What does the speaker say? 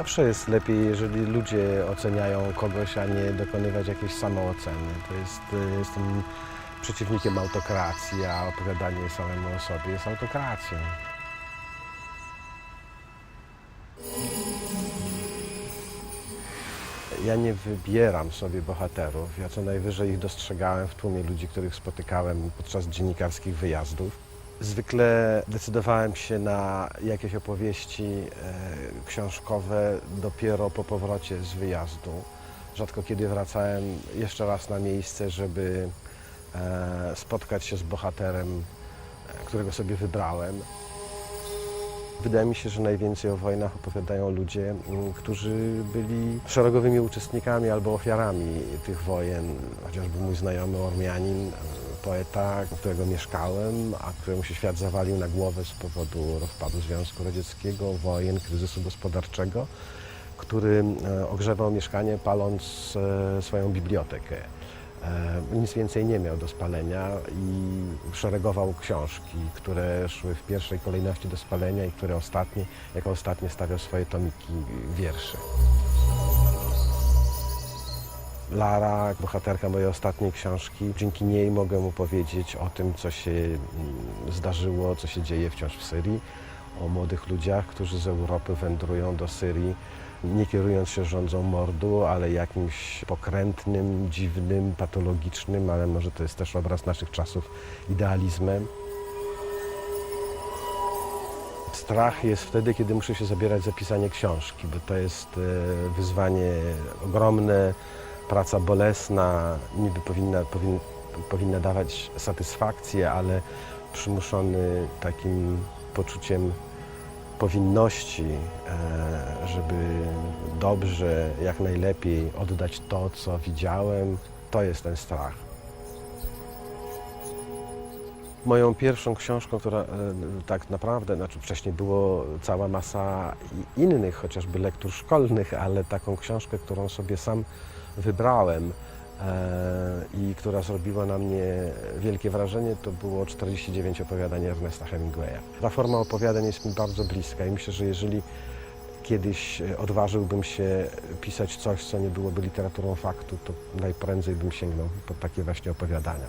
Zawsze jest lepiej, jeżeli ludzie oceniają kogoś, a nie dokonywać jakiejś samooceny. To jest, y, jestem przeciwnikiem autokracji, a opowiadanie samemu o sobie jest autokracją. Ja nie wybieram sobie bohaterów. Ja co najwyżej ich dostrzegałem w tłumie ludzi, których spotykałem podczas dziennikarskich wyjazdów. Zwykle decydowałem się na jakieś opowieści e, książkowe dopiero po powrocie z wyjazdu. Rzadko kiedy wracałem jeszcze raz na miejsce, żeby e, spotkać się z bohaterem, e, którego sobie wybrałem. Wydaje mi się, że najwięcej o wojnach opowiadają ludzie, mm, którzy byli szeregowymi uczestnikami albo ofiarami tych wojen. Chociażby mój znajomy Ormianin, poeta, u którego mieszkałem, a któremu się świat zawalił na głowę z powodu rozpadu Związku Radzieckiego, wojen, kryzysu gospodarczego, który e, ogrzewał mieszkanie paląc e, swoją bibliotekę. E, Nic więcej nie miał do spalenia i szeregował książki, które szły w pierwszej kolejności do spalenia i które ostatnie, jako ostatnie stawiał swoje tomiki wierszy. Lara, bohaterka mojej ostatniej książki, dzięki niej mogę mu powiedzieć o tym, co się mm, zdarzyło, co się dzieje wciąż w Syrii, o młodych ludziach, którzy z Europy wędrują do Syrii, nie kierując się rządzą mordu, ale jakimś pokrętnym, dziwnym, patologicznym, ale może to jest też obraz naszych czasów, idealizmem. Strach jest wtedy, kiedy muszę się zabierać za pisanie książki, bo to jest e, wyzwanie ogromne, praca bolesna, niby powinna, powin, powinna dawać satysfakcję, ale przymuszony takim poczuciem powinności, e, żeby dobrze, jak najlepiej oddać to, co widziałem, to jest ten strach. Moją pierwszą książką, która e, tak naprawdę, znaczy wcześniej było cała masa innych, chociażby lektur szkolnych, ale taką książkę, którą sobie sam wybrałem e, i która zrobiła na mnie wielkie wrażenie, to było 49 opowiadań Ernesta Hemingwaya. Ta forma opowiadań jest mi bardzo bliska i myślę, że jeżeli kiedyś odważyłbym się pisać coś, co nie byłoby literaturą faktu, to najprędzej bym sięgnął po takie właśnie opowiadania.